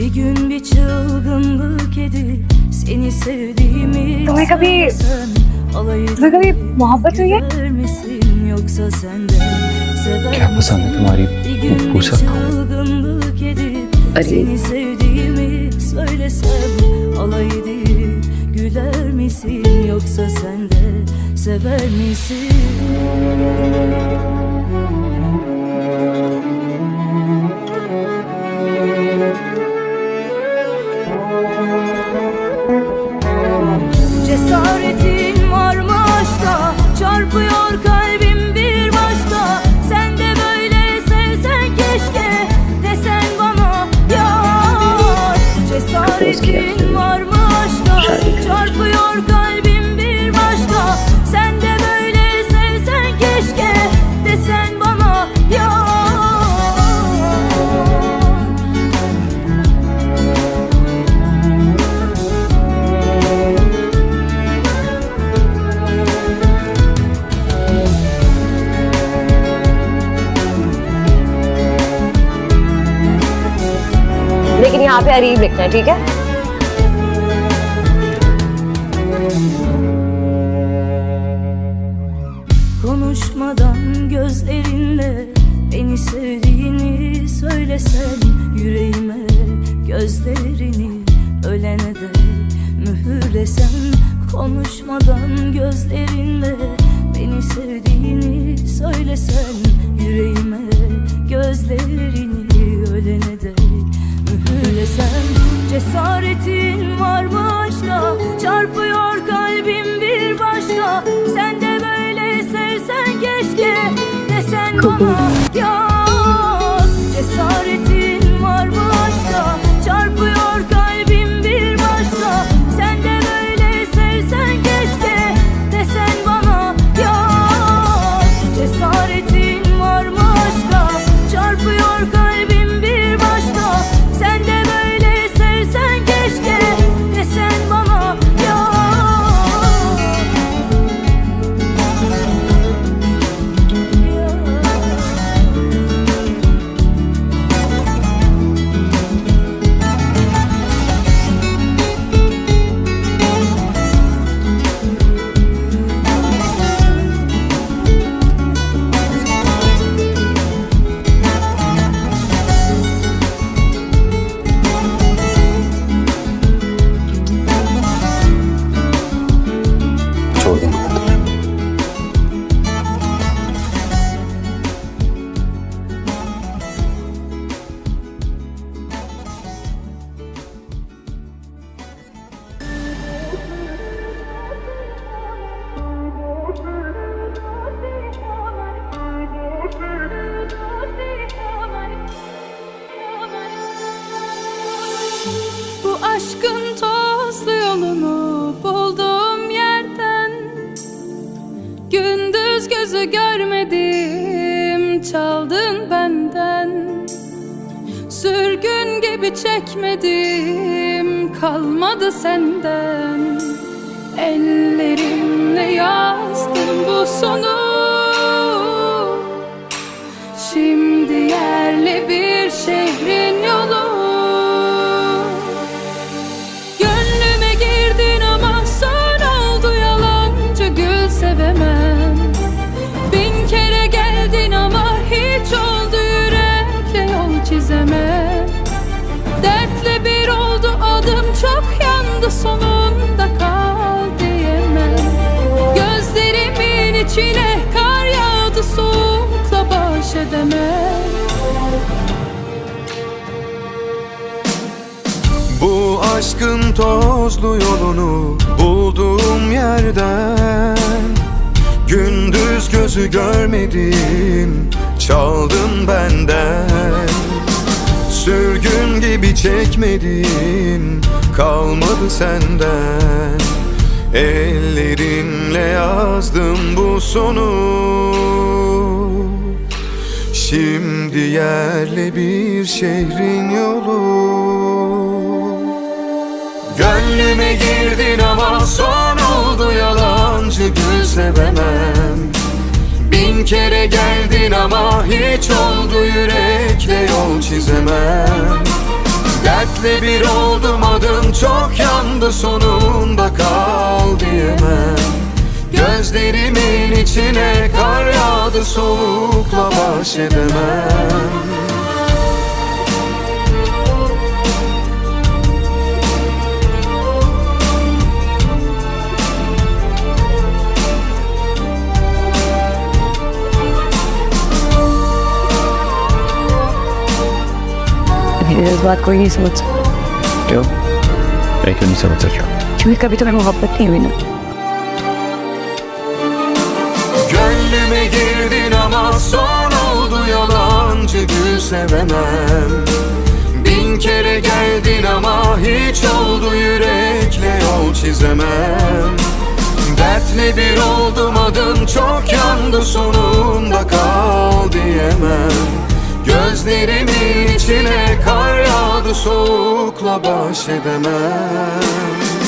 Bir gün bir çılgınlık edip seni sevdiğimi Kami kabhi कभी कभी मोहब्बत हुई है क्या पसंद है तुम्हारी मैं पूछ सकता हूँ अरे güler misin yoksa sen de sever misin? Kalbim लेकिन यहाँ पे अरीब लिखना है ठीक है Konuşmadan gözlerinle beni sevdiğini söylesen yüreğime gözlerini ölene dek mühürlesen konuşmadan gözlerinle beni sevdiğini söylesen yüreğime gözlerini ölene dek mühürlesen cesaretin var mı aşka çarpıyor kalbim bir başka. Sen de böyle sevsen keşke desen bana Gözü görmedim çaldın benden. Sürgün gibi çekmedim kalmadı senden. Ellerimle yazdım bu sonu. Şimdi yerli bir şehrin Bu aşkın tozlu yolunu bulduğum yerden Gündüz gözü görmedim çaldın benden. Sürgün gibi çekmedim kalmadı senden. Ellerinle yazdım bu sonu. Şimdi yerli bir şehrin yolu Gönlüme girdin ama son oldu yalancı gül sevemem. Bin kere geldin ama hiç oldu yürekle yol çizemem. Dertle bir oldum adım çok yandı sonunda kal diyemem. Gözlerimin içine kar yağdı soğukla baş edemem. मेरी जज्बात कोई नहीं समझ सकता क्यों मैं क्यों नहीं समझ सका क्योंकि कभी तुम्हें मोहब्बत नहीं हुई ना Gönlüme girdin ama son oldu yalancı gül sevemem Bin kere geldin ama hiç oldu yürekle yol çizemem Dertle bir oldum adım çok yandı sonunda kal diyemem Gözlerimin içine kar yağdı soğukla baş edemem